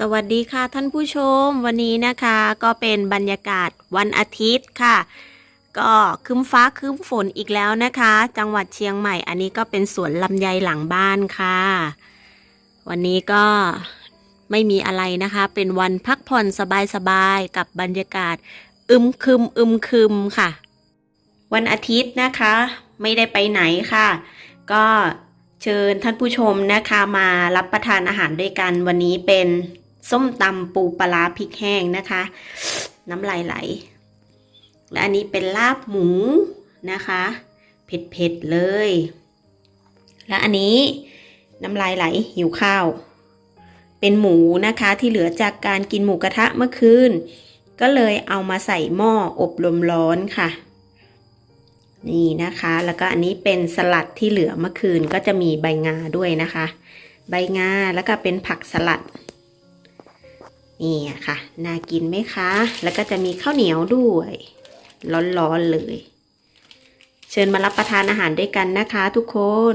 สวัสดีค่ะท่านผู้ชมวันนี้นะคะก็เป็นบรรยากาศวันอาทิตย์ค่ะ ก็ครึ้มฟ้าครึ้มฝนอีกแล้วนะคะ จังหวัดเชียงใหม่อันนี้ก็เป็นสวนลำไยหลังบ้านค่ะ วันนี้ก็ไม่มีอะไรนะคะ เป็นวันพักผ่อนสบายๆกับบรรยากาศ อึมครึมอึมครึมค่ะ วันอาทิตย์นะคะ ไม่ได้ไปไหนค่ะ ก็เชิญท่านผู้ชมนะคะมารับประทานอาหารด้วยกันวันนี้เป็น ส้มตำปูปลาพริกแห้งนะคะ น้ำลายไหล และอันนี้เป็นลาบหมูนะคะ เผ็ดๆเลย และอันนี้น้ำลายไหลหิวข้าว เป็นหมูนะคะที่เหลือจากการกินหมูกระทะเมื่อคืน ก็เลยเอามาใส่หม้ออบลมร้อนค่ะ นี่นะคะ แล้วก็อันนี้เป็นสลัดที่เหลือเมื่อคืนก็จะมีใบงาด้วยนะคะ ใบงาแล้วก็เป็นผักสลัด นี่ค่ะ น่ากินไหมคะ แล้วก็จะมีข้าวเหนียวด้วย ร้อนๆเลย เชิญมารับประทานอาหารด้วยกันนะคะทุกคน